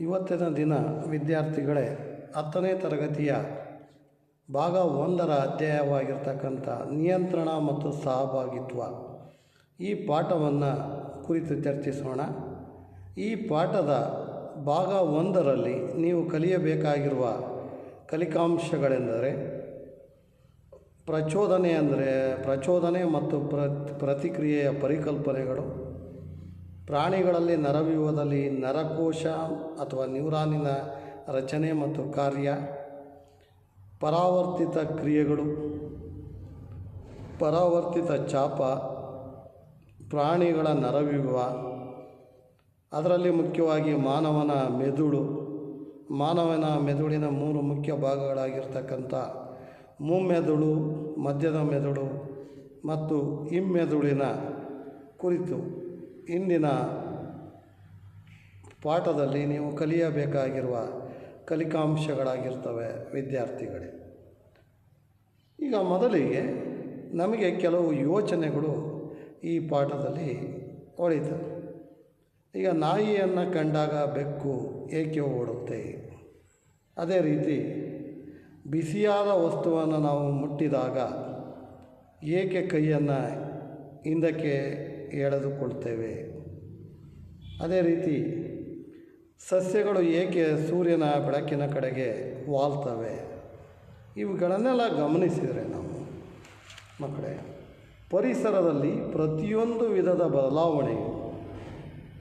ಇವತ್ತಿನ ದಿನ, ವಿದ್ಯಾರ್ಥಿಗಳೇ, ಹತ್ತನೇ ತರಗತಿಯ ಭಾಗ ಒಂದರ ಅಧ್ಯಾಯವಾಗಿರ್ತಕ್ಕಂಥ ನಿಯಂತ್ರಣ ಮತ್ತು ಸಹಭಾಗಿತ್ವ ಈ ಪಾಠವನ್ನು ಕುರಿತು ಚರ್ಚಿಸೋಣ. ಈ ಪಾಠದ ಭಾಗ ಒಂದರಲ್ಲಿ ನೀವು ಕಲಿಯಬೇಕಾಗಿರುವ ಕಲಿಕಾಂಶಗಳೆಂದರೆ, ಪ್ರಚೋದನೆ ಅಂದರೆ ಪ್ರಚೋದನೆ ಮತ್ತು ಪ್ರ ಪ್ರತಿಕ್ರಿಯೆಯ ಪರಿಕಲ್ಪನೆಗಳು ಪ್ರಾಣಿಗಳಲ್ಲಿ ನರವ್ಯೂಹದಲ್ಲಿ ನರಕೋಶ ಅಥವಾ ನ್ಯೂರಾನಿನ ರಚನೆ ಮತ್ತು ಕಾರ್ಯ, ಪರಾವರ್ತಿತ ಕ್ರಿಯೆಗಳು, ಪರಾವರ್ತಿತ ಚಾಪ, ಪ್ರಾಣಿಗಳ ನರವ್ಯೂಹ, ಅದರಲ್ಲಿ ಮುಖ್ಯವಾಗಿ ಮಾನವನ ಮೆದುಳು, ಮಾನವನ ಮೆದುಳಿನ ಮೂರು ಮುಖ್ಯ ಭಾಗಗಳಾಗಿರ್ತಕ್ಕಂಥ ಮುಮ್ಮೆದುಳು, ಮಧ್ಯದ ಮೆದುಳು ಮತ್ತು ಹಿಮ್ಮೆದುಳಿನ ಕುರಿತು. ಇಂದಿನ ಪಾಠದಲ್ಲಿ ನೀವು ಕಲಿಯಬೇಕಾಗಿರುವ ಕಲಿಕಾಂಶಗಳಾಗಿರ್ತವೆ ವಿದ್ಯಾರ್ಥಿಗಳೇ. ಈಗ ಮೊದಲಿಗೆ ನಮಗೆ ಕೆಲವು ಯೋಚನೆಗಳು ಈ ಪಾಠದಲ್ಲಿ ಹೊಳಿತವೆ ಈಗ ನಾಯಿಯನ್ನು ಕಂಡಾಗ ಬೆಕ್ಕು ಏಕೆ ಓಡುತ್ತೆ? ಅದೇ ರೀತಿ ಬಿಸಿಯಾದ ವಸ್ತುವನ್ನು ನಾವು ಮುಟ್ಟಿದಾಗ ಏಕೆ ಕೈಯನ್ನು ಹಿಂದಕ್ಕೆ ಎಳೆದುಕೊಳ್ತೇವೆ. ಅದೇ ರೀತಿ ಸಸ್ಯಗಳು ಏಕೆ ಸೂರ್ಯನ ಬೆಳಕಿನ ಕಡೆಗೆ ವಾಲ್ತವೆ? ಇವುಗಳನ್ನೆಲ್ಲ ಗಮನಿಸಿದರೆ ನಾವು, ಮಕ್ಕಳೇ, ಪರಿಸರದಲ್ಲಿ ಪ್ರತಿಯೊಂದು ವಿಧದ ಬದಲಾವಣೆಯು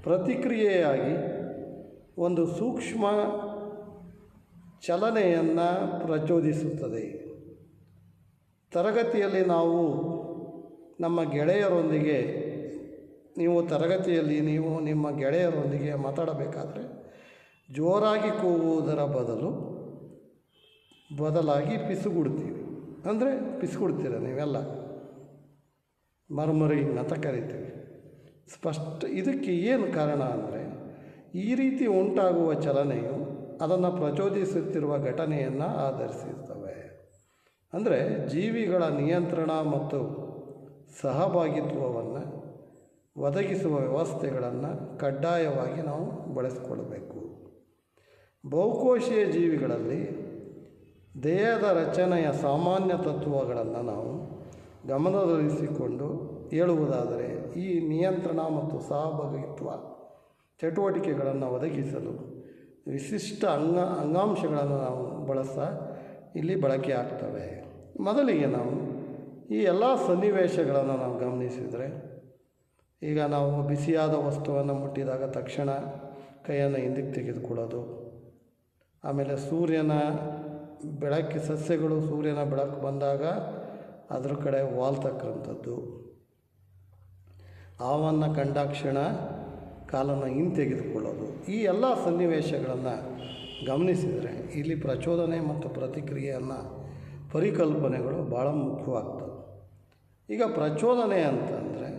ಪ್ರತಿಕ್ರಿಯೆಯಾಗಿ ಒಂದು ಸೂಕ್ಷ್ಮ ಚಲನೆಯನ್ನು ಪ್ರಚೋದಿಸುತ್ತದೆ. ತರಗತಿಯಲ್ಲಿ ನಾವು ನಮ್ಮ ಗೆಳೆಯರೊಂದಿಗೆ ನೀವು ತರಗತಿಯಲ್ಲಿ ನೀವು ನಿಮ್ಮ ಗೆಳೆಯರೊಂದಿಗೆ ಮಾತಾಡಬೇಕಾದರೆ ಜೋರಾಗಿ ಕೂಗುವುದರ ಬದಲು ಬದಲಾಗಿ ಪಿಸುಗುಡ್ತೀವಿ. ಅಂದರೆ ಪಿಸುಗುಡ್ತೀರ ನೀವೆಲ್ಲ? ಮರ್ಮರಿ ಅಂತ ಕರಿತೀವಿ. ಸ್ಪಷ್ಟ ಇದಕ್ಕೆ ಏನು ಕಾರಣ ಅಂದರೆ ಈ ರೀತಿ ಉಂಟಾಗುವ ಚಲನೆಯು ಅದನ್ನು ಪ್ರಚೋದಿಸುತ್ತಿರುವ ಘಟನೆಯನ್ನು ಆಧರಿಸಿರ್ತವೆ. ಅಂದರೆ ಜೀವಿಗಳ ನಿಯಂತ್ರಣ ಮತ್ತು ಸಹಭಾಗಿತ್ವವನ್ನು ಒದಗಿಸುವ ವ್ಯವಸ್ಥೆಗಳನ್ನು ಕಡ್ಡಾಯವಾಗಿ ನಾವು ಬಳಸಿಕೊಳ್ಳಬೇಕು. ಬಹುಕೋಶೀಯ ಜೀವಿಗಳಲ್ಲಿ ದೇಹದ ರಚನೆಯ ಸಾಮಾನ್ಯ ತತ್ವಗಳನ್ನು ನಾವು ಗಮನದಲ್ಲಿಸಿಕೊಂಡು ಹೇಳುವುದಾದರೆ ಈ ನಿಯಂತ್ರಣ ಮತ್ತು ಸಹಭಾಗಿತ್ವ ಚಟುವಟಿಕೆಗಳನ್ನು ಒದಗಿಸಲು ವಿಶಿಷ್ಟ ಅಂಗ ಅಂಗಾಂಶಗಳನ್ನು ನಾವು ಬಳಸ ಇಲ್ಲಿ ಬಳಕೆ ಆಗ್ತವೆ. ಮೊದಲಿಗೆ ನಾವು ಈ ಎಲ್ಲ ಸನ್ನಿವೇಶಗಳನ್ನು ನಾವು ಗಮನಿಸಿದರೆ ಈಗ ನಾವು ಬಿಸಿಯಾದ ವಸ್ತುವನ್ನು ಮುಟ್ಟಿದಾಗ ತಕ್ಷಣ ಕೈಯನ್ನು ಹಿಂದಕ್ಕೆ ತೆಗೆದುಕೊಳ್ಳೋದು. ಆಮೇಲೆ ಸೂರ್ಯನ ಬೆಳಕಿ ಸಸ್ಯಗಳು ಸೂರ್ಯನ ಬೆಳಕು ಬಂದಾಗ ಅದ್ರ ಕಡೆ ವಾಲ್ತಕ್ಕಂಥದ್ದು ಹಾವನ್ನು ಕಂಡಾಕ್ಷಣ ಕಾಲನ್ನು ಹಿಂತೆಗೆದುಕೊಳ್ಳೋದು ಈ ಎಲ್ಲ ಸನ್ನಿವೇಶಗಳನ್ನು ಗಮನಿಸಿದರೆ ಇಲ್ಲಿ ಪ್ರಚೋದನೆ ಮತ್ತು ಪ್ರತಿಕ್ರಿಯೆಯನ್ನು ಪರಿಕಲ್ಪನೆಗಳು ಭಾಳ ಮುಖ್ಯವಾಗ್ತದೆ ಈಗ ಪ್ರಚೋದನೆ ಅಂತಂದರೆ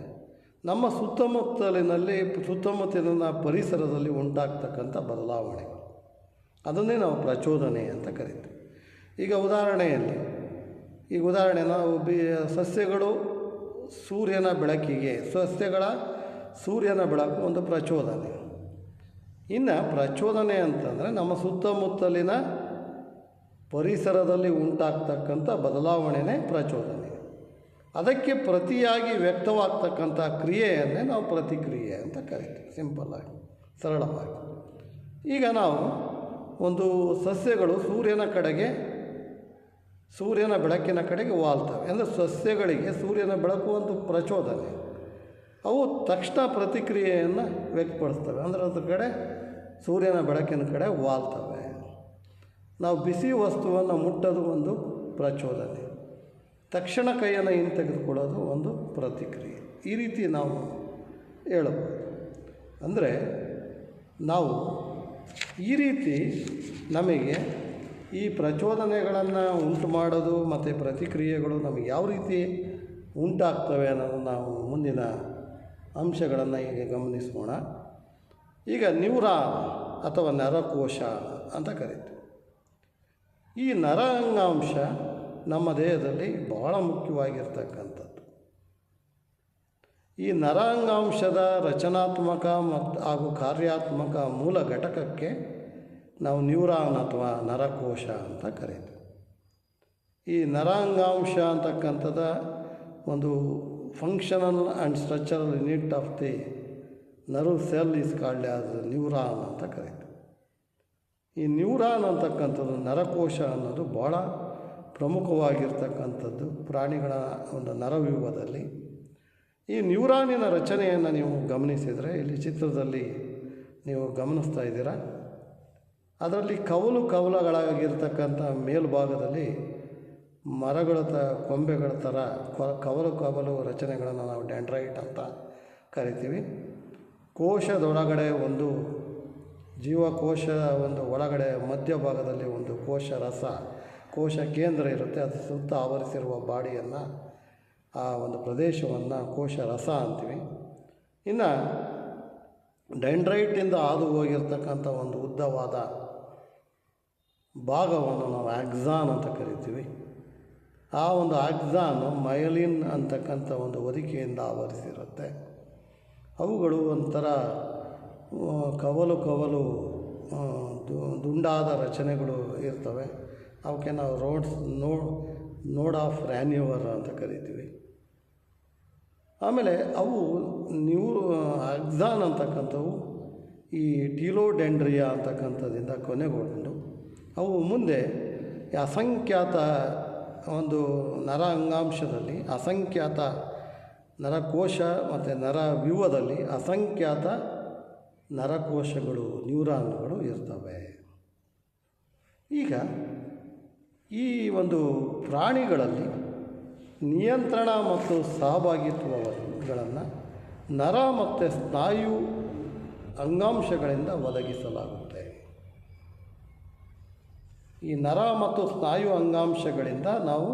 ನಮ್ಮ ಸುತ್ತಮುತ್ತಲಿನಲ್ಲಿ ಸುತ್ತಮುತ್ತಲಿನ ಪರಿಸರದಲ್ಲಿ ಉಂಟಾಗ್ತಕ್ಕಂಥ ಬದಲಾವಣೆಗಳು. ಅದನ್ನೇ ನಾವು ಪ್ರಚೋದನೆ ಅಂತ ಕರಿತೀವಿ. ಈಗ ಉದಾಹರಣೆಯಲ್ಲಿ, ಈಗ ಉದಾಹರಣೆ, ನಾವು ಬಿ, ಸಸ್ಯಗಳು ಸೂರ್ಯನ ಬೆಳಕಿಗೆ, ಸಸ್ಯಗಳ ಸೂರ್ಯನ ಬೆಳಕು ಒಂದು ಪ್ರಚೋದನೆ. ಇನ್ನು ಪ್ರಚೋದನೆ ಅಂತಂದರೆ ನಮ್ಮ ಸುತ್ತಮುತ್ತಲಿನ ಪರಿಸರದಲ್ಲಿ ಉಂಟಾಗ್ತಕ್ಕಂಥ ಬದಲಾವಣೆನೇ ಪ್ರಚೋದನೆ. ಅದಕ್ಕೆ ಪ್ರತಿಯಾಗಿ ವ್ಯಕ್ತವಾಗ್ತಕ್ಕಂಥ ಕ್ರಿಯೆಯನ್ನೇ ನಾವು ಪ್ರತಿಕ್ರಿಯೆ ಅಂತ ಕರಿತೀವಿ. ಸಿಂಪಲ್ಲಾಗಿ ಸರಳವಾಗಿ. ಈಗ ನಾವು ಒಂದು ಸಸ್ಯಗಳು ಸೂರ್ಯನ ಕಡೆಗೆ, ಸೂರ್ಯನ ಬೆಳಕಿನ ಕಡೆಗೆ ವಾಲ್ತವೆ. ಅಂದರೆ ಸಸ್ಯಗಳಿಗೆ ಸೂರ್ಯನ ಬೆಳಕು ಒಂದು ಪ್ರಚೋದನೆ. ಅವು ತಕ್ಷಣ ಪ್ರತಿಕ್ರಿಯೆಯನ್ನು ವ್ಯಕ್ತಪಡಿಸ್ತವೆ. ಅಂದರೆ ಅದ್ರ ಕಡೆ, ಸೂರ್ಯನ ಬೆಳಕಿನ ಕಡೆ ವಾಲ್ತವೆ. ನಾವು ಬಿಸಿ ವಸ್ತುವನ್ನು ಮುಟ್ಟೋದು ಒಂದು ಪ್ರಚೋದನೆ. ತಕ್ಷಣ ಕೈಯನ್ನು ಹಿಂತೆಗೆದುಕೊಳ್ಳೋದು ಒಂದು ಪ್ರತಿಕ್ರಿಯೆ. ಈ ರೀತಿ ನಾವು ಹೇಳಬಹುದು. ಅಂದರೆ ನಾವು ಈ ರೀತಿ ನಮಗೆ ಈ ಪ್ರಚೋದನೆಗಳನ್ನು ಉಂಟು ಮಾಡೋದು ಮತ್ತು ಪ್ರತಿಕ್ರಿಯೆಗಳು ನಮಗೆ ಯಾವ ರೀತಿ ಉಂಟಾಗ್ತವೆ ಅನ್ನೋದು ನಾವು ಮುಂದಿನ ಅಂಶಗಳನ್ನು ಈಗ ಗಮನಿಸೋಣ. ಈಗ ನ್ಯೂರ ಅಥವಾ ನರಕೋಶ ಅಂತ ಕರಿತೀವಿ. ಈ ನರ ಅಂಗಾಂಶ ನಮ್ಮ ದೇಹದಲ್ಲಿ ಬಹಳ ಮುಖ್ಯವಾಗಿರ್ತಕ್ಕಂಥದ್ದು. ಈ ನರಾಂಗಾಂಶದ ರಚನಾತ್ಮಕ ಮತ್ತು ಹಾಗೂ ಕಾರ್ಯಾತ್ಮಕ ಮೂಲ ಘಟಕಕ್ಕೆ ನಾವು ನ್ಯೂರಾನ್ ಅಥವಾ ನರಕೋಶ ಅಂತ ಕರೀತೀವಿ. ಈ ನರಾಂಗಾಂಶ ಅಂತಕ್ಕಂಥದ ಒಂದು functional and structural unit of the nerve cell is called as neuron ಅಂತ ಕರೀತೀವಿ. ಈ ನ್ಯೂರಾನ್ ಅಂತಕ್ಕಂಥದ್ದು ನರಕೋಶ ಅನ್ನೋದು ಭಾಳ ಪ್ರಮುಖವಾಗಿರ್ತಕ್ಕಂಥದ್ದು ಪ್ರಾಣಿಗಳ ಒಂದು ನರವ್ಯೂಹದಲ್ಲಿ. ಈ ನ್ಯೂರಾನಿನ ರಚನೆಯನ್ನು ನೀವು ಗಮನಿಸಿದರೆ ಇಲ್ಲಿ ಚಿತ್ರದಲ್ಲಿ ನೀವು ಗಮನಿಸ್ತಾ ಇದ್ದೀರಾ. ಅದರಲ್ಲಿ ಕವಲು ಕವಲಗಳಾಗಿರ್ತಕ್ಕಂಥ ಮೇಲ್ಭಾಗದಲ್ಲಿ ಮರಗಳ ತ, ಕೊಂಬೆಗಳ ಥರ ಕವಲು ಕವಲು ರಚನೆಗಳನ್ನು ನಾವು ಡ್ಯಾಂಡ್ರೈಟ್ ಅಂತ ಕರಿತೀವಿ. ಕೋಶದೊಳಗಡೆ ಒಂದು ಜೀವಕೋಶ ಒಂದು ಒಳಗಡೆ ಮಧ್ಯಭಾಗದಲ್ಲಿ ಒಂದು ಕೋಶ ರಸ ಕೋಶ ಕೇಂದ್ರ ಇರುತ್ತೆ, ಅದು ಸುತ್ತ ಆವರಿಸಿರುವ ಬಾಡಿಯನ್ನು, ಆ ಒಂದು ಪ್ರದೇಶವನ್ನು ಕೋಶ ರಸ ಅಂತೀವಿ. ಇನ್ನು ಡೆಂಡ್ರೈಟಿಂದ ಹಾದು ಹೋಗಿರ್ತಕ್ಕಂಥ ಒಂದು ಉದ್ದವಾದ ಭಾಗವನ್ನು ನಾವು ಆಕ್ಸಾನ್ ಅಂತ ಕರಿತೀವಿ. ಆ ಒಂದು ಆಕ್ಸಾನು ಮಯಲಿನ್ ಅಂತಕ್ಕಂಥ ಒಂದು ಹೊದಿಕೆಯಿಂದ ಆವರಿಸಿರುತ್ತೆ. ಅವುಗಳು ಒಂಥರ ಕವಲು ಕವಲು ದುಂಡಾದ ರಚನೆಗಳು ಇರ್ತವೆ. ಅವಕ್ಕೆ ನಾವು nodes no, node of Ranvier ಅಂತ ಕರಿತೀವಿ. ಆಮೇಲೆ ಅವು ನೀವು ಅಗ್ಝಾನ್ ಅಂತಕ್ಕಂಥವು ಈ ಟೀಲೋಡೆಂಡ್ರಿಯಾ ಅಂತಕ್ಕಂಥದ್ದಿಂದ ಕೊನೆಗೊಂಡು ಅವು ಮುಂದೆ ಅಸಂಖ್ಯಾತ ಒಂದು ನರ ಅಂಗಾಂಶದಲ್ಲಿ ಅಸಂಖ್ಯಾತ ನರಕೋಶ ಮತ್ತು ನರ ವ್ಯೂಹದಲ್ಲಿ ಅಸಂಖ್ಯಾತ ನರಕೋಶಗಳು, ನ್ಯೂರಾನ್ಗಳು ಇರ್ತವೆ. ಈಗ ಈ ಒಂದು ಪ್ರಾಣಿಗಳಲ್ಲಿ ನಿಯಂತ್ರಣ ಮತ್ತು ಸಹಭಾಗಿತ್ವಗಳನ್ನು ನರ ಮತ್ತು ಸ್ನಾಯು ಅಂಗಾಂಶಗಳಿಂದ ಒದಗಿಸಲಾಗುತ್ತೆ. ಈ ನರ ಮತ್ತು ಸ್ನಾಯು ಅಂಗಾಂಶಗಳಿಂದ ನಾವು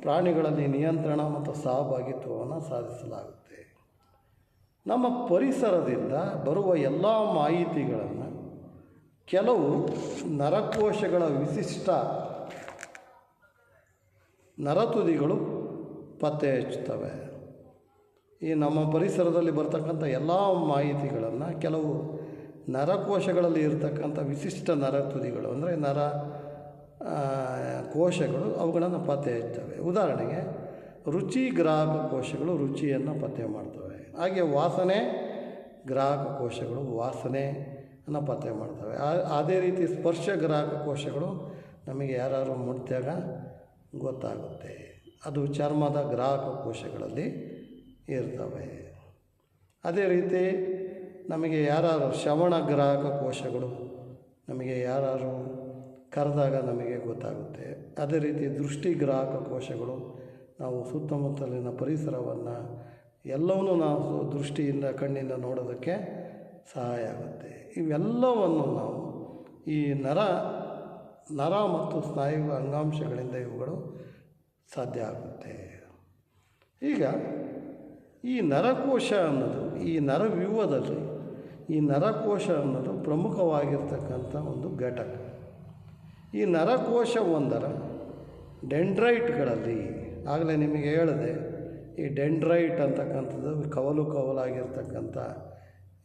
ಪ್ರಾಣಿಗಳಲ್ಲಿ ನಿಯಂತ್ರಣ ಮತ್ತು ಸಹಭಾಗಿತ್ವವನ್ನು ಸಾಧಿಸಲಾಗುತ್ತೆ. ನಮ್ಮ ಪರಿಸರದಿಂದ ಬರುವ ಎಲ್ಲ ಮಾಹಿತಿಗಳನ್ನು ಕೆಲವು ನರಕೋಶಗಳ ವಿಶಿಷ್ಟ ನರತುದಿಗಳು ಪತ್ತೆ ಹಚ್ಚುತ್ತವೆ. ಈ ನಮ್ಮ ಪರಿಸರದಲ್ಲಿ ಬರ್ತಕ್ಕಂಥ ಎಲ್ಲ ಮಾಹಿತಿಗಳನ್ನು ಕೆಲವು ನರಕೋಶಗಳಲ್ಲಿ ಇರತಕ್ಕಂಥ ವಿಶಿಷ್ಟ ನರತುದಿಗಳು ಅಂದರೆ ನರ ಕೋಶಗಳು ಅವುಗಳನ್ನು ಪತ್ತೆ ಹಚ್ತವೆ ಉದಾಹರಣೆಗೆ ರುಚಿ ಗ್ರಾಹಕ ಕೋಶಗಳು ರುಚಿಯನ್ನು ಪತ್ತೆ ಮಾಡ್ತವೆ. ಹಾಗೆ ವಾಸನೆ ಗ್ರಾಹಕ ಕೋಶಗಳು ವಾಸನೆಯನ್ನು ಪತ್ತೆ ಮಾಡ್ತವೆ. ಅದೇ ರೀತಿ ಸ್ಪರ್ಶ ಗ್ರಾಹಕ ಕೋಶಗಳು ನಮಗೆ ಯಾರಾದರೂ ಮುಟ್ಟಾಗ ಗೊತ್ತಾಗುತ್ತೆ. ಅದು ಚರ್ಮದ ಗ್ರಾಹಕ ಕೋಶಗಳಲ್ಲಿ ಇರ್ತವೆ. ಅದೇ ರೀತಿ ನಮಗೆ ಯಾರು ಶ್ರವಣ ಗ್ರಾಹಕ ಕೋಶಗಳು, ನಮಗೆ ಯಾರು ಕರೆದಾಗ ನಮಗೆ ಗೊತ್ತಾಗುತ್ತೆ. ಅದೇ ರೀತಿ ದೃಷ್ಟಿ ಗ್ರಾಹಕ ಕೋಶಗಳು, ನಾವು ಸುತ್ತಮುತ್ತಲಿನ ಪರಿಸರವನ್ನು ಎಲ್ಲವನ್ನೂ ನಾವು ದೃಷ್ಟಿಯಿಂದ ಕಣ್ಣಿಂದ ನೋಡೋದಕ್ಕೆ ಸಹಾಯ ಆಗುತ್ತೆ. ಇವೆಲ್ಲವನ್ನು ನಾವು ಈ ನರ ನರ ಮತ್ತು ಸ್ನಾಯು ಅಂಗಾಂಶಗಳಿಂದ ಇವುಗಳು ಸಾಧ್ಯ ಆಗುತ್ತೆ. ಈಗ ಈ ನರಕೋಶ ಅನ್ನೋದು, ಈ ನರವ್ಯೂಹದಲ್ಲಿ ಈ ನರಕೋಶ ಅನ್ನೋದು ಪ್ರಮುಖವಾಗಿರ್ತಕ್ಕಂಥ ಒಂದು ಘಟಕ. ಈ ನರಕೋಶ ಒಂದರ ಡೆಂಡ್ರೈಟ್ಗಳಲ್ಲಿ, ಆಗಲೇ ನಿಮಗೆ ಹೇಳಿದೆ, ಈ ಡೆಂಡ್ರೈಟ್ ಅಂತಕ್ಕಂಥದ್ದು ಕವಲು ಕವಲಾಗಿರ್ತಕ್ಕಂಥ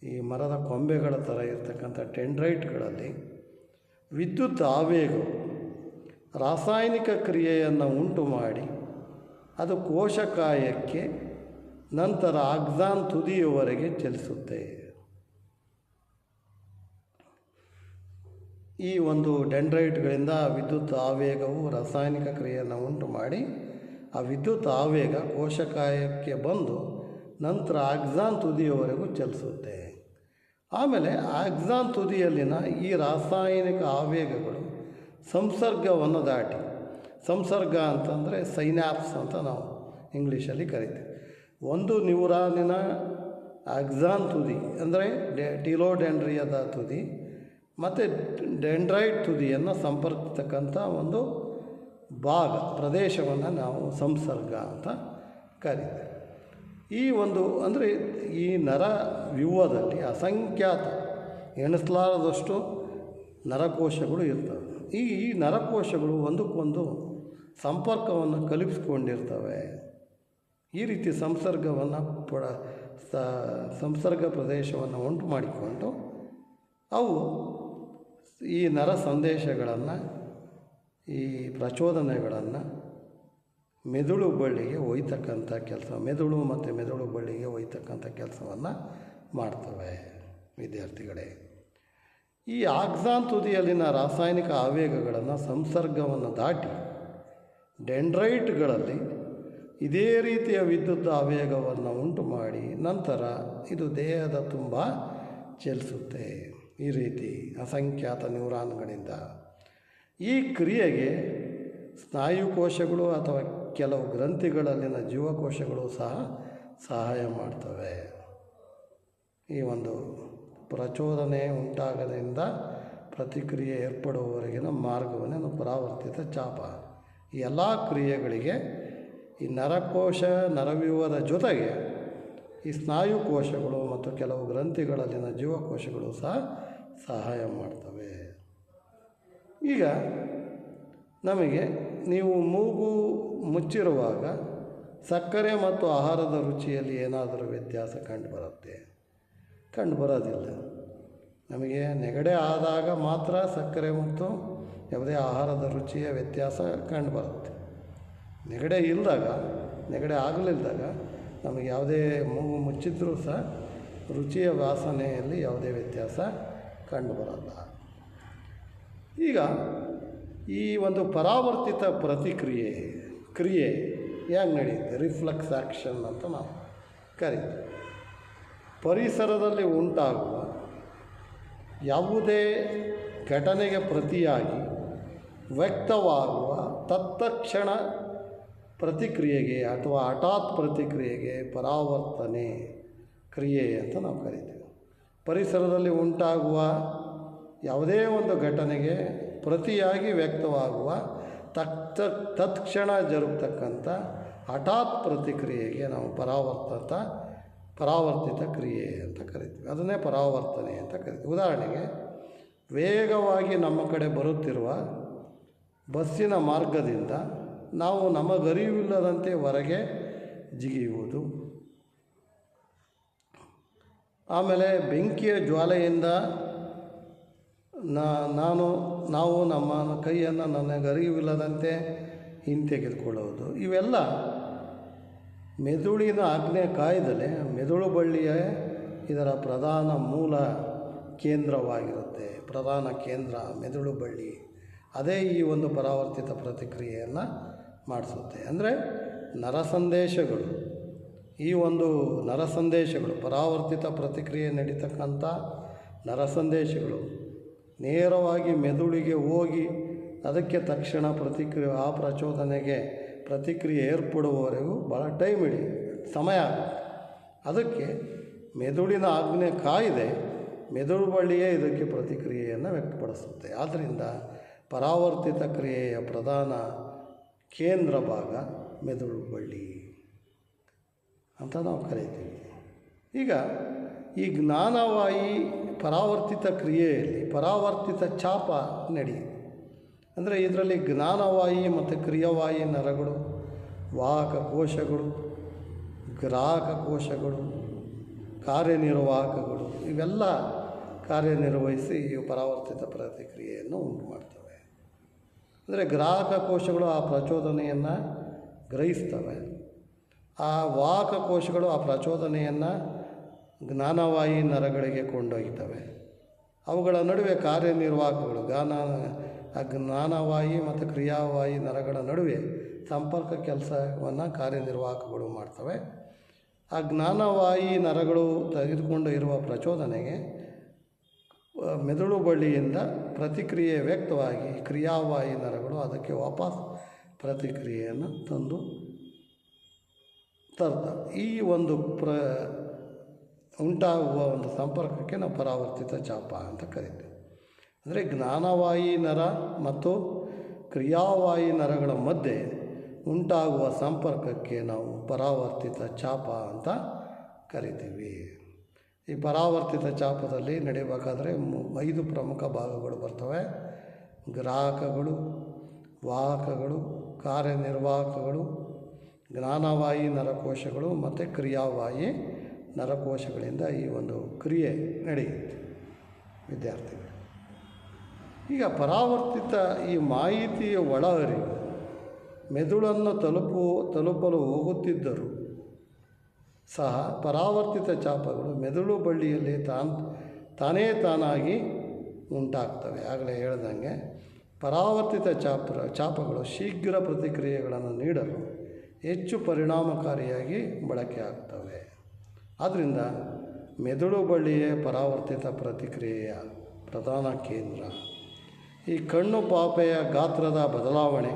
ಈ ಮರದ ಕೊಂಬೆಗಳ ಥರ ಇರ್ತಕ್ಕಂಥ ಡೆಂಡ್ರೈಟ್ಗಳಲ್ಲಿ ವಿದ್ಯುತ್ ಆವೇಗವು ರಾಸಾಯನಿಕ ಕ್ರಿಯೆಯನ್ನು ಉಂಟು ಮಾಡಿ ಅದು ಕೋಶಕಾಯಕ್ಕೆ ನಂತರ ಅಗ್ಜಾನ್ ತುದಿಯವರೆಗೆ ಚಲಿಸುತ್ತೆ. ಈ ಒಂದು ಡೆಂಡ್ರೈಟ್ಗಳಿಂದ ವಿದ್ಯುತ್ ಆವೇಗವು ರಾಸಾಯನಿಕ ಕ್ರಿಯೆಯನ್ನು ಉಂಟು ಮಾಡಿ ಆ ವಿದ್ಯುತ್ ಆವೇಗ ಕೋಶಕಾಯಕ್ಕೆ ಬಂದು ನಂತರ ಅಗ್ಜಾನ್ ತುದಿಯವರೆಗೂ ಚಲಿಸುತ್ತೆ. ಆಮೇಲೆ ಆಕ್ಸಾನ್ ತುದಿಯಲ್ಲಿನ ಈ ರಾಸಾಯನಿಕ ಆವೇಗಗಳು ಸಂಸರ್ಗವನ್ನು ದಾಟಿ, ಸಂಸರ್ಗ ಅಂತಂದರೆ ಸೈನ್ಯಾಪ್ಸ್ ಅಂತ ನಾವು ಇಂಗ್ಲೀಷಲ್ಲಿ ಕರಿತೀವಿ. ಒಂದು ನ್ಯೂರಾನಿನ ಆಕ್ಸಾನ್ ತುದಿ ಅಂದರೆ ಡೆ, ಟಿಲೋಡೆಂಡ್ರಿಯದ ತುದಿ ಮತ್ತು ಡೆಂಡ್ರೈಟ್ ತುದಿಯನ್ನು ಸಂಪರ್ಕಿಸ್ತಕ್ಕಂಥ ಒಂದು ಭಾಗ, ಪ್ರದೇಶವನ್ನು ನಾವು ಸಂಸರ್ಗ ಅಂತ ಕರಿತೀವಿ. ಈ ಒಂದು ಅಂದರೆ ಈ ನರ ವ್ಯೂಹದಲ್ಲಿ ಅಸಂಖ್ಯಾತ, ಎಣಿಸಲಾರದಷ್ಟು ನರಕೋಶಗಳು ಇರ್ತವೆ. ಈ ಈ ನರಕೋಶಗಳು ಒಂದಕ್ಕೊಂದು ಸಂಪರ್ಕವನ್ನು ಕಲ್ಪಿಸ್ಕೊಂಡಿರ್ತವೆ. ಈ ರೀತಿ ಸಂಸರ್ಗವನ್ನು ಪಡ ಸಂಸರ್ಗ ಪ್ರದೇಶವನ್ನು ಉಂಟು ಮಾಡಿಕೊಂಡು ಅವು ಈ ನರ ಸಂದೇಶಗಳನ್ನು, ಈ ಪ್ರಚೋದನೆಗಳನ್ನು ಮೆದುಳು ಬಳ್ಳಿಗೆ ಒಯ್ತಕ್ಕಂಥ ಕೆಲಸ, ಮೆದುಳು ಮತ್ತು ಮೆದುಳು ಬಳ್ಳಿಗೆ ಒಯ್ತಕ್ಕಂಥ ಕೆಲಸವನ್ನು ಮಾಡ್ತವೆ ವಿದ್ಯಾರ್ಥಿಗಳೇ. ಈ ಆಕ್ಸಾನ್ ತುದಿಯಲ್ಲಿನ ರಾಸಾಯನಿಕ ಆವೇಗಗಳನ್ನು ಸಂಸರ್ಗವನ್ನು ದಾಟಿ ಡೆಂಡ್ರೈಟ್ಗಳಲ್ಲಿ ಇದೇ ರೀತಿಯ ವಿದ್ಯುತ್ ಆವೇಗವನ್ನು ಉಂಟು ಮಾಡಿ ನಂತರ ಇದು ದೇಹದ ತುಂಬ ಚಲಿಸುತ್ತೆ. ಈ ರೀತಿ ಅಸಂಖ್ಯಾತ ನ್ಯೂರಾನ್ಗಳಿಂದ ಈ ಕ್ರಿಯೆಗೆ ಸ್ನಾಯುಕೋಶಗಳು ಅಥವಾ ಕೆಲವು ಗ್ರಂಥಿಗಳಲ್ಲಿನ ಜೀವಕೋಶಗಳು ಸಹ ಸಹಾಯ ಮಾಡ್ತವೆ. ಈ ಒಂದು ಪ್ರಚೋದನೆ ಉಂಟಾಗದಿಂದ ಪ್ರತಿಕ್ರಿಯೆ ಏರ್ಪಡುವವರೆಗಿನ ಮಾರ್ಗವನ್ನು ಪರಾವರ್ತಿತ ಚಾಪ. ಈ ಎಲ್ಲ ಕ್ರಿಯೆಗಳಿಗೆ ಈ ನರಕೋಶ ನರವ್ಯೂಹದ ಜೊತೆಗೆ ಈ ಸ್ನಾಯು ಕೋಶಗಳು ಮತ್ತು ಕೆಲವು ಗ್ರಂಥಿಗಳಲ್ಲಿನ ಜೀವಕೋಶಗಳು ಸಹ ಸಹಾಯ ಮಾಡ್ತವೆ. ಈಗ ನಮಗೆ ನೀವು ಮೂಗು ಮುಚ್ಚಿರುವಾಗ ಸಕ್ಕರೆ ಮತ್ತು ಆಹಾರದ ರುಚಿಯಲ್ಲಿ ಏನಾದರೂ ವ್ಯತ್ಯಾಸ ಕಂಡುಬರುತ್ತೆ ಕಂಡುಬರೋದಿಲ್ಲ ನಮಗೆ ನೆಗಡೆ ಆದಾಗ ಮಾತ್ರ ಸಕ್ಕರೆ ಮತ್ತು ಯಾವುದೇ ಆಹಾರದ ರುಚಿಯ ವ್ಯತ್ಯಾಸ ಕಂಡುಬರುತ್ತೆ ನೆಗಡೆ ಇಲ್ಲದಾಗ ನೆಗಡೆ ಆಗಲಿಲ್ದಾಗ ನಮಗೆ ಯಾವುದೇ ಮೂಗು ಮುಚ್ಚಿದ್ರೂ ಸಹ ರುಚಿಯ ವಾಸನೆಯಲ್ಲಿ ಯಾವುದೇ ವ್ಯತ್ಯಾಸ ಕಂಡು ಬರಲ್ಲ. ಈಗ ಈ ಒಂದು ಪರಾವರ್ತಿತ ಪ್ರತಿಕ್ರಿಯೆ ಕ್ರಿಯೆ ಹೇಗೆ ನಡೆಯುತ್ತೆ ರಿಫ್ಲೆಕ್ಸ್ ಆ್ಯಕ್ಷನ್ ಅಂತ ನಾವು ಕರಿತೀವಿ. ಪರಿಸರದಲ್ಲಿ ಉಂಟಾಗುವ ಯಾವುದೇ ಘಟನೆಗೆ ಪ್ರತಿಯಾಗಿ ವ್ಯಕ್ತವಾಗುವ ತತ್ತಕ್ಷಣ ಪ್ರತಿಕ್ರಿಯೆಗೆ ಅಥವಾ ಹಠಾತ್ ಪ್ರತಿಕ್ರಿಯೆಗೆ ಪರಾವರ್ತನೆ ಕ್ರಿಯೆ ಅಂತ ನಾವು ಕರಿತೀವಿ. ಪರಿಸರದಲ್ಲಿ ಉಂಟಾಗುವ ಯಾವುದೇ ಒಂದು ಘಟನೆಗೆ ಪ್ರತಿಯಾಗಿ ವ್ಯಕ್ತವಾಗುವ ತತ್ ತತ್ಕ್ಷಣ ಜರುಗ್ತಕ್ಕಂಥ ಹಠಾತ್ ಪ್ರತಿಕ್ರಿಯೆಗೆ ನಾವು ಪರಾವರ್ತಿತ ಪರಾವರ್ತಿತ ಕ್ರಿಯೆ ಅಂತ ಕರಿತೀವಿ. ಅದನ್ನೇ ಪರಾವರ್ತನೆ ಅಂತ ಕರಿತೀವಿ. ಉದಾಹರಣೆಗೆ, ವೇಗವಾಗಿ ನಮ್ಮ ಕಡೆ ಬರುತ್ತಿರುವ ಬಸ್ಸಿನ ಮಾರ್ಗದಿಂದ ನಾವು ನಮಗರಿವಿಲ್ಲದಂತೆ ಹೊರಗೆ ಜಿಗಿಯುವುದು. ಆಮೇಲೆ ಬೆಂಕಿಯ ಜ್ವಾಲೆಯಿಂದ ನಾನು, ನಾವು ನಮ್ಮ ಕೈಯನ್ನು ನನಗರಿವಿಲ್ಲದಂತೆ ಹಿಂತೆಗೆದುಕೊಳ್ಳೋದು ಇವೆಲ್ಲ ಮೆದುಳಿನ ಆಜ್ಞೆ ಕಾಯ್ದಲೆ ಮೆದುಳು ಬಳ್ಳಿಯ ಇದರ ಪ್ರಧಾನ ಮೂಲ ಕೇಂದ್ರವಾಗಿರುತ್ತೆ. ಪ್ರಧಾನ ಕೇಂದ್ರ ಮೆದುಳು ಬಳ್ಳಿ. ಅದೇ ಈ ಒಂದು ಪರಾವರ್ತಿತ ಪ್ರತಿಕ್ರಿಯೆಯನ್ನು ಮಾಡಿಸುತ್ತೆ. ಅಂದರೆ ನರಸಂದೇಶಗಳು. ಈ ಒಂದು ನರಸಂದೇಶಗಳು, ಪರಾವರ್ತಿತ ಪ್ರತಿಕ್ರಿಯೆ ನಡೀತಕ್ಕಂಥ ನರಸಂದೇಶಗಳು. ನೇರವಾಗಿ ಮೆದುಳಿಗೆ ಹೋಗಿ ಅದಕ್ಕೆ ತಕ್ಷಣ ಪ್ರತಿಕ್ರಿಯೆ, ಆ ಪ್ರಚೋದನೆಗೆ ಪ್ರತಿಕ್ರಿಯೆ ಏರ್ಪಡುವವರೆಗೂ ಭಾಳ ಟೈಮ್ ಹಿಡಿ ಸಮಯ ಅದಕ್ಕೆ ಮೆದುಳಿನ ಆಜ್ಞೆ ಕಾಯಿದೆ ಮೆದುಳು ಬಳ್ಳಿಯೇ ಇದಕ್ಕೆ ಪ್ರತಿಕ್ರಿಯೆಯನ್ನು ವ್ಯಕ್ತಪಡಿಸುತ್ತೆ. ಆದ್ದರಿಂದ ಪರಾವರ್ತಿತ ಕ್ರಿಯೆಯ ಪ್ರಧಾನ ಕೇಂದ್ರ ಭಾಗ ಮೆದುಳು ಬಳ್ಳಿ ಅಂತ ನಾವು ಕರಿತೀವಿ. ಈಗ ಈ ಜ್ಞಾನವಾಯಿ ಪರಾವರ್ತಿತ ಕ್ರಿಯೆಯಲ್ಲಿ, ಪರಾವರ್ತಿತ ಚಾಪ ನಡೆಯುತ್ತೆ ಅಂದರೆ ಇದರಲ್ಲಿ ಜ್ಞಾನವಾಯಿ ಮತ್ತು ಕ್ರಿಯವಾಯಿ ನರಗಳು ವಾಹಕ ಕೋಶಗಳು ಗ್ರಾಹಕ ಕೋಶಗಳು ಕಾರ್ಯನಿರ್ವಾಹಕಗಳು, ಇವೆಲ್ಲ ಕಾರ್ಯನಿರ್ವಹಿಸಿ ಈ ಪರಾವರ್ತಿತ ಪ್ರತಿಕ್ರಿಯೆಯನ್ನು ಉಂಟು ಮಾಡ್ತವೆ. ಅಂದರೆ ಗ್ರಾಹಕ ಕೋಶಗಳು ಆ ಪ್ರಚೋದನೆಯನ್ನು ಗ್ರಹಿಸ್ತವೆ. ಆ ವಾಹಕ ಕೋಶಗಳು ಆ ಪ್ರಚೋದನೆಯನ್ನು ಜ್ಞಾನವಾಹಿ ನರಗಳಿಗೆ ಕೊಂಡೊಯ್ತವೆ. ಅವುಗಳ ನಡುವೆ ಕಾರ್ಯನಿರ್ವಾಹಕಗಳು ಗಾನ ಆ ಜ್ಞಾನವಾಹಿ ಮತ್ತು ಕ್ರಿಯಾವಾಯಿ ನರಗಳ ನಡುವೆ ಸಂಪರ್ಕ ಕೆಲಸವನ್ನು ಕಾರ್ಯನಿರ್ವಾಹಕಗಳು ಮಾಡ್ತವೆ. ಆ ಜ್ಞಾನವಾಯಿ ನರಗಳು ತೆಗೆದುಕೊಂಡು ಇರುವ ಪ್ರಚೋದನೆಗೆ, ಮೆದುಳು ಬಳ್ಳಿಯಿಂದ ಪ್ರತಿಕ್ರಿಯೆ ವ್ಯಕ್ತವಾಗಿ ಕ್ರಿಯಾವಾಯಿ ನರಗಳು ಅದಕ್ಕೆ ವಾಪಸ್ ಪ್ರತಿಕ್ರಿಯೆಯನ್ನು ತಂದು ತರ್ತವೆ ಈ ಒಂದು ಪ್ರ ಉಂಟಾಗುವ ಒಂದು ಸಂಪರ್ಕಕ್ಕೆ ನಾವು ಪರಾವರ್ತಿತ ಚಾಪ ಅಂತ ಕರೀತೀವಿ. ಅಂದರೆ ಜ್ಞಾನವಾಯಿ ನರ ಮತ್ತು ಕ್ರಿಯಾವಾಯಿ ನರಗಳ ಮಧ್ಯೆ ಉಂಟಾಗುವ ಸಂಪರ್ಕಕ್ಕೆ ನಾವು ಪರಾವರ್ತಿತ ಚಾಪ ಅಂತ ಕರಿತೀವಿ. ಈ ಪರಾವರ್ತಿತ ಚಾಪದಲ್ಲಿ ನಡೆಯಬೇಕಾದ್ರೆ ಐದು ಪ್ರಮುಖ ಭಾಗಗಳು ಬರ್ತವೆ. ಗ್ರಾಹಕಗಳು, ವಾಹಕಗಳು, ಕಾರ್ಯನಿರ್ವಾಹಕಗಳು, ಜ್ಞಾನವಾಯಿ ನರಕೋಶಗಳು ಮತ್ತು ಕ್ರಿಯಾವಾಹಿ ನರಕೋಶಗಳಿಂದ ಈ ಒಂದು ಕ್ರಿಯೆ ನಡೆಯುತ್ತೆ ವಿದ್ಯಾರ್ಥಿಗಳು. ಈಗ ಪರಾವರ್ತಿತ ಈ ಮಾಹಿತಿಯ ಒಳಹರಿವು ಮೆದುಳನ್ನು ತಲುಪು, ತಲುಪಲು ಹೋಗುತ್ತಿದ್ದರೂ ಸಹ ಪರಾವರ್ತಿತ ಚಾಪಗಳು ಮೆದುಳು ಬಳ್ಳಿಯಲ್ಲಿ ತಾನ್, ತಾನೇ ತಾನಾಗಿ ಉಂಟಾಗ್ತವೆ. ಆಗಲೇ ಹೇಳ್ದಂಗೆ ಪರಾವರ್ತಿತ ಚಾಪ ಚಾಪಗಳು ಶೀಘ್ರ ಪ್ರತಿಕ್ರಿಯೆಗಳನ್ನು ನೀಡಲು ಹೆಚ್ಚು ಪರಿಣಾಮಕಾರಿಯಾಗಿ ಬಳಕೆ ಆಗ್ತವೆ ಆದ್ದರಿಂದ ಮೆದುಳು ಬಳ್ಳಿಯೇ ಪರಾವರ್ತಿತ ಪ್ರತಿಕ್ರಿಯೆಯ ಪ್ರಧಾನ ಕೇಂದ್ರ. ಈ ಕಣ್ಣು ಪಾಪೆಯ ಗಾತ್ರದ ಬದಲಾವಣೆ,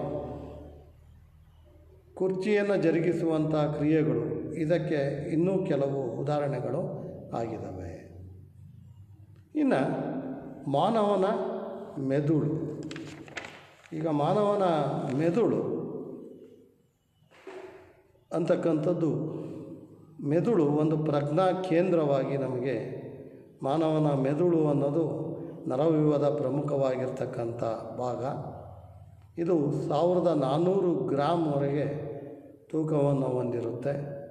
ಕುರ್ಚಿಯನ್ನು ಜರುಗಿಸುವಂಥ ಕ್ರಿಯೆಗಳು, ಇದಕ್ಕೆ ಇನ್ನೂ ಕೆಲವು ಉದಾಹರಣೆಗಳು ಆಗಿದ್ದಾವೆ ಇನ್ನು ಮಾನವನ ಮೆದುಳು. ಈಗ ಮಾನವನ ಮೆದುಳು ಅಂತಕ್ಕಂಥದ್ದು ಮೆದುಳು ಒಂದು ಪ್ರಜ್ಞಾ ಕೇಂದ್ರವಾಗಿ ನಮಗೆ ಮಾನವನ ಮೆದುಳು ಅನ್ನೋದು ನರವ್ಯೂಹದ ಪ್ರಮುಖವಾಗಿರ್ತಕ್ಕಂಥ ಭಾಗ. ಇದು ಸಾವಿರದ ನಾನ್ನೂರು ಗ್ರಾಮ್ವರೆಗೆ ತೂಕವನ್ನು ಹೊಂದಿರುತ್ತೆ.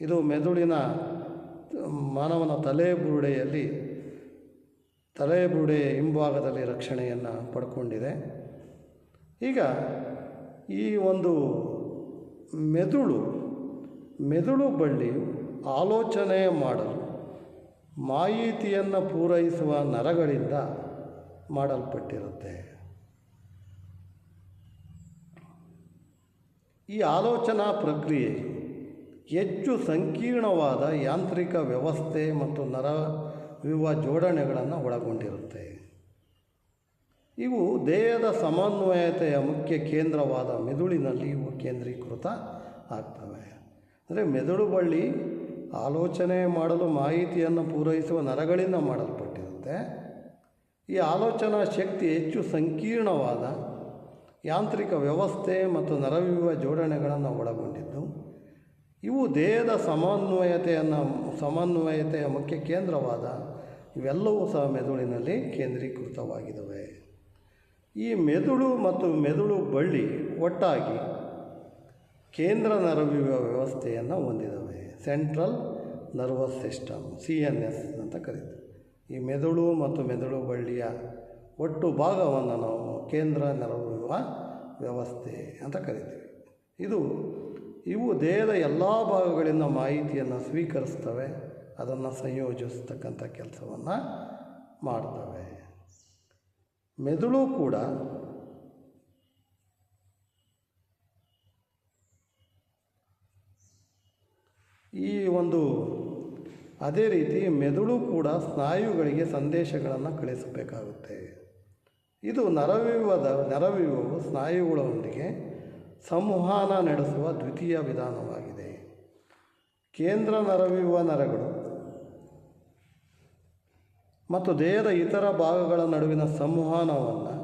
ಇದು ಮೆದುಳಿನ ಮಾನವನ ತಲೆ ಬುರುಡೆಯಲ್ಲಿ ತಲೆ ಬುರುಡೆ ಹಿಂಭಾಗದಲ್ಲಿ ರಕ್ಷಣೆಯನ್ನು ಪಡ್ಕೊಂಡಿದೆ. ಈಗ ಈ ಒಂದು ಮೆದುಳು ಮೆದುಳು ಬಳ್ಳಿಯು ಆಲೋಚನೆ ಮಾಡಲು ಮಾಹಿತಿಯನ್ನು ಪೂರೈಸುವ ನರಗಳಿಂದ ಮಾಡಲ್ಪಟ್ಟಿರುತ್ತೆ. ಈ ಆಲೋಚನಾ ಪ್ರಕ್ರಿಯೆಯು ಹೆಚ್ಚು ಸಂಕೀರ್ಣವಾದ ಯಾಂತ್ರಿಕ ವ್ಯವಸ್ಥೆ ಮತ್ತು ನರ ವಿವ ಜೋಡಣೆಗಳನ್ನು ಒಳಗೊಂಡಿರುತ್ತೆ. ಇವು ದೇಹದ ಸಮನ್ವಯತೆಯ ಮುಖ್ಯ ಕೇಂದ್ರವಾದ ಮೆದುಳಿನಲ್ಲಿ ಇವು ಕೇಂದ್ರೀಕೃತ ಆಗ್ತವೆ. ಅಂದರೆ ಮೆದುಳು ಬಳ್ಳಿ ಆಲೋಚನೆ ಮಾಡಲು ಮಾಹಿತಿಯನ್ನು ಪೂರೈಸುವ ನರಗಳಿಂದ ಮಾಡಲ್ಪಟ್ಟಿರುತ್ತೆ. ಈ ಆಲೋಚನಾ ಶಕ್ತಿ ಹೆಚ್ಚು ಸಂಕೀರ್ಣವಾದ ಯಾಂತ್ರಿಕ ವ್ಯವಸ್ಥೆ ಮತ್ತು ನರವಿವ ಜೋಡಣೆಗಳನ್ನು ಒಳಗೊಂಡಿದ್ದು. ಇವು ದೇಹದ ಸಮನ್ವಯತೆಯನ್ನು, ಸಮನ್ವಯತೆಯ ಮುಖ್ಯ ಕೇಂದ್ರವಾದ ಇವೆಲ್ಲವೂ ಸಹ ಮೆದುಳಿನಲ್ಲಿ ಕೇಂದ್ರೀಕೃತವಾಗಿದ್ದಾವೆ ಈ ಮೆದುಳು ಮತ್ತು ಮೆದುಳು ಬಳ್ಳಿ ಒಟ್ಟಾಗಿ ಕೇಂದ್ರ ನರವಿ ವ್ಯವಸ್ಥೆಯನ್ನು ಹೊಂದಿದ್ದಾವೆ. Central nervous system, C N S ಅಂತ ಕರೀತೀವಿ ಈ ಮೆದುಳು ಮತ್ತು ಮೆದುಳು ಬಳ್ಳಿಯ ಒಟ್ಟು ಭಾಗವನ್ನು ನಾವು ಕೇಂದ್ರ ನರವ್ಯೂಹ ವ್ಯವಸ್ಥೆ ಅಂತ ಕರಿತೀವಿ. ಇದು, ಇವು ದೇಹದ ಎಲ್ಲ ಭಾಗಗಳಿಂದ ಮಾಹಿತಿಯನ್ನು ಸ್ವೀಕರಿಸ್ತವೆ, ಅದನ್ನು ಸಂಯೋಜಿಸ್ತಕ್ಕಂಥ ಕೆಲಸವನ್ನು ಮಾಡ್ತವೆ. ಮೆದುಳು ಕೂಡ ಈ ಒಂದು ಅದೇ ರೀತಿ ಮೆದುಳು ಕೂಡ ಸ್ನಾಯುಗಳಿಗೆ ಸಂದೇಶಗಳನ್ನು ಕಳಿಸಬೇಕಾಗುತ್ತೆ. ಇದು ನರವ್ಯೂಹದ ನರವ್ಯೂಹವು ಸ್ನಾಯುಗಳೊಂದಿಗೆ ಸಂವಹನ ನಡೆಸುವ ದ್ವಿತೀಯ ವಿಧಾನವಾಗಿದೆ. ಕೇಂದ್ರ ನರವ್ಯೂಹ ನರಗಳು ಮತ್ತು ದೇಹದ ಇತರ ಭಾಗಗಳ ನಡುವಿನ ಸಂವಹನವನ್ನು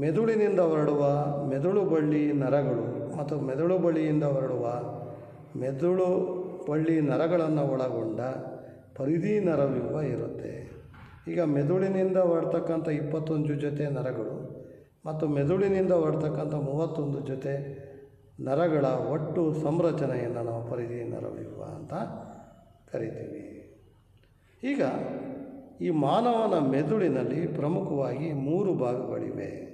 ಮೆದುಳಿನಿಂದ ಹೊರಡುವ ಮೆದುಳು ಬಳ್ಳಿ ನರಗಳು ಮತ್ತು ಮೆದುಳು ಬಳ್ಳಿಯಿಂದ ಹೊರಡುವ ಮೆದುಳು ಪಳ್ಳಿ ನರಗಳನ್ನು ಒಳಗೊಂಡ ಪರಿಧಿ ನರವ್ಯೂಹ ಇರುತ್ತೆ. ಈಗ ಮೆದುಳಿನಿಂದ ಹೊರಡ್ತಕ್ಕಂಥ ಇಪ್ಪತ್ತೊಂದು ಜೊತೆ ನರಗಳು ಮತ್ತು ಮೆದುಳಿನಿಂದ ಹೊರಡ್ತಕ್ಕಂಥ ಮೂವತ್ತೊಂದು ಜೊತೆ ನರಗಳ ಒಟ್ಟು ಸಂರಚನೆಯನ್ನು ನಾವು ಪರಿಧಿ ನರವ್ಯೂಹ ಅಂತ ಕರಿತೀವಿ. ಈಗ ಈ ಮಾನವನ ಮೆದುಳಿನಲ್ಲಿ ಪ್ರಮುಖವಾಗಿ ಮೂರು ಭಾಗಗಳಿವೆ.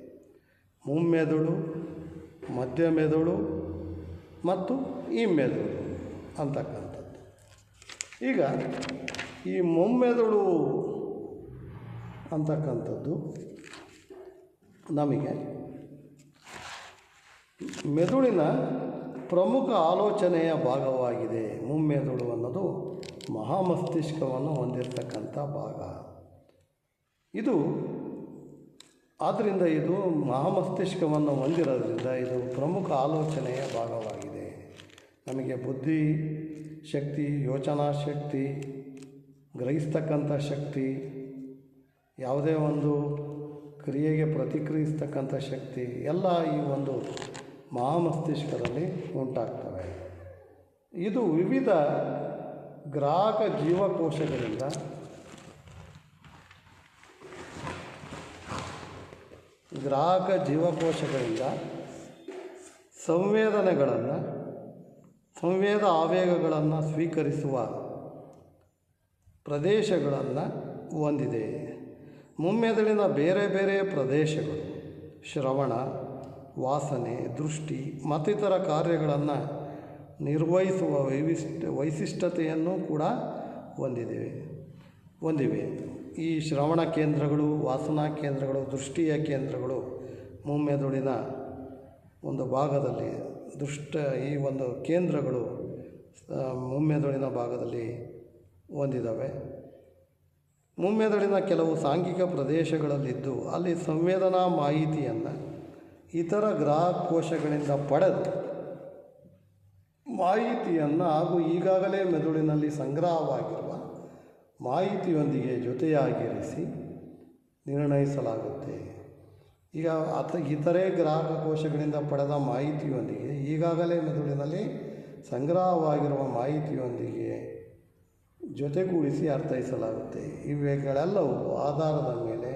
ಮುಮ್ಮೆದುಳು ಮಧ್ಯ ಮೆದುಳು ಮತ್ತು ಈ ಮೆದುಳು ಅಂತಕ್ಕಂಥದ್ದು. ಈಗ ಈ ಮೊಮ್ಮೆದುಳು ಅಂತಕ್ಕಂಥದ್ದು ನಮಗೆ ಮೆದುಳಿನ ಪ್ರಮುಖ ಆಲೋಚನೆಯ ಭಾಗವಾಗಿದೆ. ಮುಮ್ಮೆದುಳು ಅನ್ನೋದು ಮಹಾಮಸ್ತಿಷ್ಕವನ್ನು ಹೊಂದಿರತಕ್ಕಂಥ ಭಾಗ. ಇದು ಆದ್ದರಿಂದ ಇದು ಮಹಾಮಸ್ತಿಷ್ಕವನ್ನು ಹೊಂದಿರೋದ್ರಿಂದ ಇದು ಪ್ರಮುಖ ಆಲೋಚನೆಯ ಭಾಗವಾಗಿದೆ. ನಮಗೆ ಬುದ್ಧಿ, ಶಕ್ತಿ, ಯೋಚನಾ ಶಕ್ತಿ, ಗ್ರಹಿಸ್ತಕ್ಕಂಥ ಶಕ್ತಿ, ಯಾವುದೇ ಒಂದು ಕ್ರಿಯೆಗೆ ಪ್ರತಿಕ್ರಿಯಿಸ್ತಕ್ಕಂಥ ಶಕ್ತಿ, ಎಲ್ಲ ಈ ಒಂದು ಮಹಾಮಸ್ತಿಷ್ಕದಲ್ಲಿ ಉಂಟಾಗ್ತವೆ. ಇದು ವಿವಿಧ ಗ್ರಾಹಕ ಜೀವಕೋಶಗಳಿಂದ ಗ್ರಾಹಕ ಜೀವಕೋಶಗಳಿಂದ ಸಂವೇದನೆಗಳನ್ನು ಸಂವೇದ ಆವೇಗಗಳನ್ನು ಸ್ವೀಕರಿಸುವ ಪ್ರದೇಶಗಳನ್ನು ಹೊಂದಿದೆ. ಮುಮ್ಮೆದುಳಿನ ಬೇರೆ ಬೇರೆ ಪ್ರದೇಶಗಳು, ಶ್ರವಣ, ವಾಸನೆ, ದೃಷ್ಟಿ ಮತ್ತಿತರ ಕಾರ್ಯಗಳನ್ನು ನಿರ್ವಹಿಸುವ ವೈವಿಷ್ಟ ವೈಶಿಷ್ಟ್ಯತೆಯನ್ನು ಕೂಡ ಹೊಂದಿದೆ, ಹೊಂದಿವೆ. ಈ ಶ್ರವಣ ಕೇಂದ್ರಗಳು, ವಾಸನಾ ಕೇಂದ್ರಗಳು, ದೃಷ್ಟಿಯ ಕೇಂದ್ರಗಳು ಮುಮ್ಮೆದುಳಿನ ಒಂದು ಭಾಗದಲ್ಲಿ ದುಷ್ಟ ಈ ಒಂದು ಕೇಂದ್ರಗಳು ಮುಮ್ಮೆದುಳಿನ ಭಾಗದಲ್ಲಿ ಹೊಂದಿದ್ದಾವೆ ಮುಮ್ಮೆದುಳಿನ ಕೆಲವು ಸಾಂಘಿಕ ಪ್ರದೇಶಗಳಲ್ಲಿದ್ದು, ಅಲ್ಲಿ ಸಂವೇದನಾ ಮಾಹಿತಿಯನ್ನು ಇತರ ಗ್ರಾಹಕೋಶಗಳಿಂದ ಪಡೆದು, ಮಾಹಿತಿಯನ್ನು ಹಾಗೂ ಈಗಾಗಲೇ ಮೆದುಳಿನಲ್ಲಿ ಸಂಗ್ರಹವಾಗಿರುವ ಮಾಹಿತಿಯೊಂದಿಗೆ ಜೊತೆಯಾಗಿರಿಸಿ ನಿರ್ಣಯಿಸಲಾಗುತ್ತೆ. ಈಗ ಅಥ ಇತರೆ ಗ್ರಾಹಕ ಕೋಶಗಳಿಂದ ಪಡೆದ ಮಾಹಿತಿಯೊಂದಿಗೆ, ಈಗಾಗಲೇ ಮೆದುಳಿನಲ್ಲಿ ಸಂಗ್ರಹವಾಗಿರುವ ಮಾಹಿತಿಯೊಂದಿಗೆ ಜೊತೆಗೂಡಿಸಿ ಅರ್ಥೈಸಲಾಗುತ್ತೆ. ಇವುಗಳೆಲ್ಲವೂ ಆಧಾರದ ಮೇಲೆ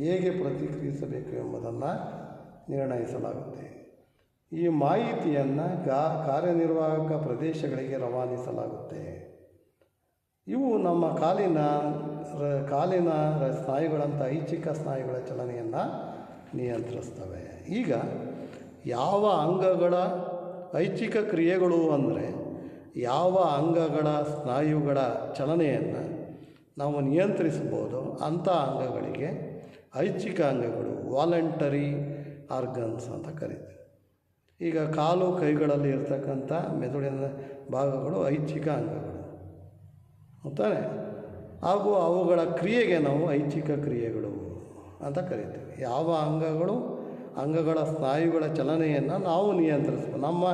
ಹೇಗೆ ಪ್ರತಿಕ್ರಿಯಿಸಬೇಕು ಎಂಬುದನ್ನು ನಿರ್ಣಯಿಸಲಾಗುತ್ತೆ. ಈ ಮಾಹಿತಿಯನ್ನು ಗಾ ಕಾರ್ಯನಿರ್ವಾಹಕ ಪ್ರದೇಶಗಳಿಗೆ ರವಾನಿಸಲಾಗುತ್ತೆ. ಇವು ನಮ್ಮ ಕಾಲಿನ ರ- ಕಾಲಿನ ಸ್ನಾಯುಗಳಂಥ ಐಚ್ಛಿಕ ಸ್ನಾಯುಗಳ ಚಲನೆಯನ್ನು ನಿಯಂತ್ರಿಸ್ತವೆ. ಈಗ ಯಾವ ಅಂಗಗಳ ಐಚ್ಛಿಕ ಕ್ರಿಯೆಗಳು ಅಂದರೆ ಯಾವ ಅಂಗಗಳ ಸ್ನಾಯುಗಳ ಚಲನೆಯನ್ನು ನಾವು ನಿಯಂತ್ರಿಸ್ಬೋದು ಅಂಥ ಅಂಗಗಳಿಗೆ ಐಚ್ಛಿಕ ಅಂಗಗಳು ವಾಲಂಟರಿ ಆರ್ಗನ್ಸ್ ಅಂತ ಕರೀತೀವಿ. ಈಗ ಕಾಲು ಕೈಗಳಲ್ಲಿ ಇರ್ತಕ್ಕಂಥ ಮೆದುಳಿನ ಭಾಗಗಳು ಐಚ್ಛಿಕ ಅಂಗಗಳು. ಅಂತಾನೆ? ಹಾಗೂ ಅವುಗಳ ಕ್ರಿಯೆಗೆ ನಾವು ಐಚ್ಛಿಕ ಕ್ರಿಯೆಗಳು. ಅಂತ ಕರಿತೀವಿ. ಯಾವ ಅಂಗಗಳು ಅಂಗಗಳ ಸ್ನಾಯುಗಳ ಚಲನೆಯನ್ನು ನಾವು ನಿಯಂತ್ರಿಸ್ಬೋದು ನಮ್ಮ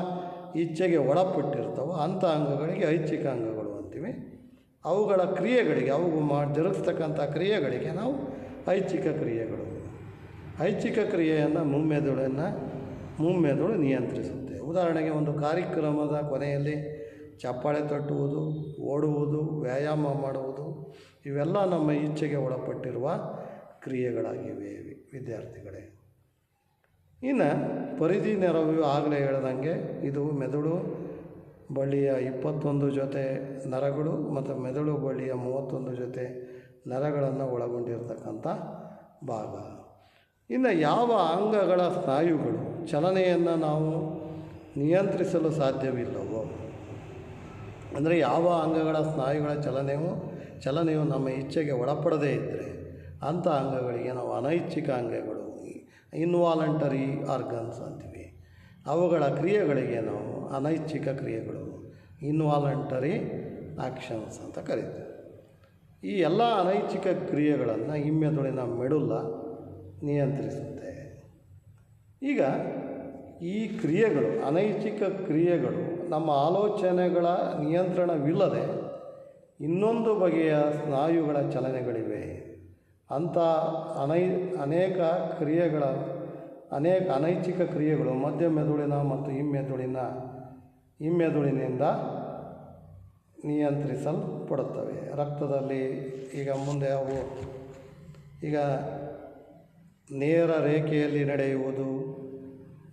ಇಚ್ಛೆಗೆ ಒಳಪಟ್ಟಿರ್ತವೋ ಅಂಥ ಅಂಗಗಳಿಗೆ ಐಚ್ಛಿಕ ಅಂಗಗಳು ಅಂತೀವಿ. ಅವುಗಳ ಕ್ರಿಯೆಗಳಿಗೆ ಅವು ಮಾ, ಜರುಗಿಸ್ತಕ್ಕಂಥ ಕ್ರಿಯೆಗಳಿಗೆ ನಾವು ಐಚ್ಛಿಕ ಕ್ರಿಯೆಗಳು. ಐಚ್ಛಿಕ ಕ್ರಿಯೆಯನ್ನು ಮುಮ್ಮೆದುಳನ್ನು, ಮುಮ್ಮೆದುಳು ನಿಯಂತ್ರಿಸುತ್ತೆ. ಉದಾಹರಣೆಗೆ ಒಂದು ಕಾರ್ಯಕ್ರಮದ ಕೊನೆಯಲ್ಲಿ ಚಪ್ಪಾಳೆ ತಟ್ಟುವುದು, ಓಡುವುದು, ವ್ಯಾಯಾಮ ಮಾಡುವುದು, ಇವೆಲ್ಲ ನಮ್ಮ ಇಚ್ಛೆಗೆ ಒಳಪಟ್ಟಿರುವ ಕ್ರಿಯೆಗಳಾಗಿವೆ ವಿದ್ಯಾರ್ಥಿಗಳೇ. ಇನ್ನು ಪರಿಧಿ ನೆರವು ಆಗಲೇ ಹೇಳ್ದಂಗೆ ಇದು ಮೆದುಳು ಬಳ್ಳಿಯ ಇಪ್ಪತ್ತೊಂದು ಜೊತೆ ನರಗಳು ಮತ್ತು ಮೆದುಳು ಬಳ್ಳಿಯ ಮೂವತ್ತೊಂದು ಜೊತೆ ನರಗಳನ್ನು ಒಳಗೊಂಡಿರ್ತಕ್ಕಂಥ ಭಾಗ. ಇನ್ನು ಯಾವ ಅಂಗಗಳ ಸ್ನಾಯುಗಳು ಚಲನೆಯನ್ನು ನಾವು ನಿಯಂತ್ರಿಸಲು ಸಾಧ್ಯವಿಲ್ಲವೋ? ಅಂದರೆ ಯಾವ ಅಂಗಗಳ ಸ್ನಾಯುಗಳ ಚಲನೆಯು ಚಲನೆಯು ನಮ್ಮ ಇಚ್ಛೆಗೆ ಒಳಪಡದೇ ಇದ್ದರೆ ಅಂಥ ಅಂಗಗಳಿಗೆ ನಾವು ಅನೈಚ್ಛಿಕ ಅಂಗಗಳು. ಇನ್ವಾಲಂಟರಿ ಆರ್ಗನ್ಸ್ ಅಂತೀವಿ. ಅವುಗಳ ಕ್ರಿಯೆಗಳಿಗೆ ನಾವು ಅನೈಚ್ಛಿಕ ಕ್ರಿಯೆಗಳು. ಇನ್ವಾಲಂಟರಿ ಆ್ಯಕ್ಷನ್ಸ್ ಅಂತ ಕರೀತೀವಿ. ಈ ಎಲ್ಲ ಅನೈಚ್ಛಿಕ ಕ್ರಿಯೆಗಳನ್ನು ಹಿಮ್ಮೆದುಳಿನ ಮೆಡುಲ್ಲ ನಿಯಂತ್ರಿಸುತ್ತೆ. ಈಗ ಈ ಕ್ರಿಯೆಗಳು, ಅನೈಚ್ಛಿಕ ಕ್ರಿಯೆಗಳು ನಮ್ಮ ಆಲೋಚನೆಗಳ ನಿಯಂತ್ರಣವಿಲ್ಲದೆ ಇನ್ನೊಂದು ಬಗೆಯ ಸ್ನಾಯುಗಳ ಚಲನೆಗಳಿವೆ. ಅಂಥ ಅನೈ, ಅನೇಕ ಕ್ರಿಯೆಗಳ, ಅನೇಕ ಅನೈಚ್ಛಿಕ ಕ್ರಿಯೆಗಳು ಮಧ್ಯ ಮೆದುಳಿನ ಮತ್ತು ಹಿಮ್ಮೆದುಳಿನ, ಹಿಮ್ಮೆದುಳಿನಿಂದ ನಿಯಂತ್ರಿಸಲ್ಪಡುತ್ತವೆ. ರಕ್ತದಲ್ಲಿ ಈಗ ಮುಂದೆ ಅವು, ಈಗ ನೇರ ರೇಖೆಯಲ್ಲಿ ನಡೆಯುವುದು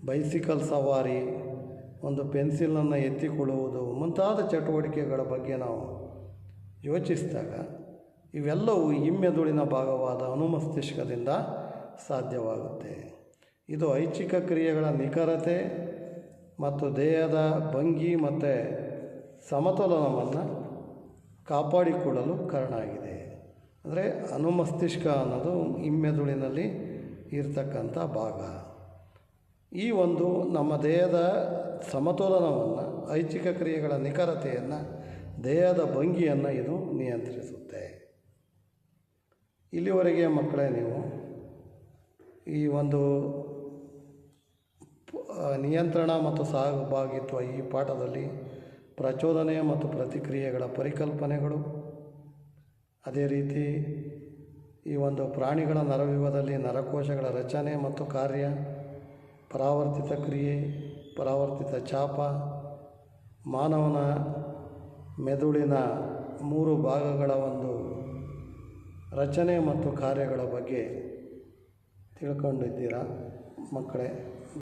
ಬೈಸಿಕಲ್ ಸವಾರಿ, ಒಂದು ಪೆನ್ಸಿಲನ್ನು ಎತ್ತಿಕೊಳ್ಳುವುದು, ಮುಂತಾದ ಚಟುವಟಿಕೆಗಳ ಬಗ್ಗೆ ನಾವು ಯೋಚಿಸಿದಾಗ ಇವೆಲ್ಲವೂ ಹಿಮ್ಮೆದುಳಿನ ಭಾಗವಾದ ಅನುಮಸ್ತಿಷ್ಕದಿಂದ ಸಾಧ್ಯವಾಗುತ್ತೆ. ಇದು ಐಚ್ಛಿಕ ಕ್ರಿಯೆಗಳ ನಿಖರತೆ ಮತ್ತು ದೇಹದ ಭಂಗಿ ಮತ್ತು ಸಮತೋಲನವನ್ನು ಕಾಪಾಡಿಕೊಳ್ಳಲು ಕಾರಣ ಆಗಿದೆ ಅಂದರೆ ಅನುಮಸ್ತಿಷ್ಕ ಅನ್ನೋದು ಹಿಮ್ಮೆದುಳಿನಲ್ಲಿ ಇರ್ತಕ್ಕಂಥ ಭಾಗ. ಈ ಒಂದು ನಮ್ಮ ದೇಹದ ಸಮತೋಲನವನ್ನು, ಐಚ್ಛಿಕ ಕ್ರಿಯೆಗಳ ನಿಖರತೆಯನ್ನು, ದೇಹದ ಭಂಗಿಯನ್ನು ಇದು ನಿಯಂತ್ರಿಸುತ್ತೆ. ಇಲ್ಲಿವರೆಗೆ ಮಕ್ಕಳೇ ನೀವು, ಈ ಒಂದು ನಿಯಂತ್ರಣ ಮತ್ತು ಸಹಭಾಗಿತ್ವ ಈ ಪಾಠದಲ್ಲಿ ಪ್ರಚೋದನೆ ಮತ್ತು ಪ್ರತಿಕ್ರಿಯೆಗಳ ಪರಿಕಲ್ಪನೆಗಳು. ಅದೇ ರೀತಿ ಈ ಒಂದು ಪ್ರಾಣಿಗಳ ನರವ್ಯೂಹದಲ್ಲಿ ನರಕೋಶಗಳ ರಚನೆ ಮತ್ತು ಕಾರ್ಯ, ಪರಾವರ್ತಿತ ಕ್ರಿಯೆ, ಪರಾವರ್ತಿತ ಚಾಪ, ಮಾನವನ ಮೆದುಳಿನ ಮೂರು ಭಾಗಗಳ ಒಂದು ರಚನೆ ಮತ್ತು ಕಾರ್ಯಗಳ ಬಗ್ಗೆ ತಿಳ್ಕೊಂಡಿದ್ದೀರಾ ಮಕ್ಕಳೇ?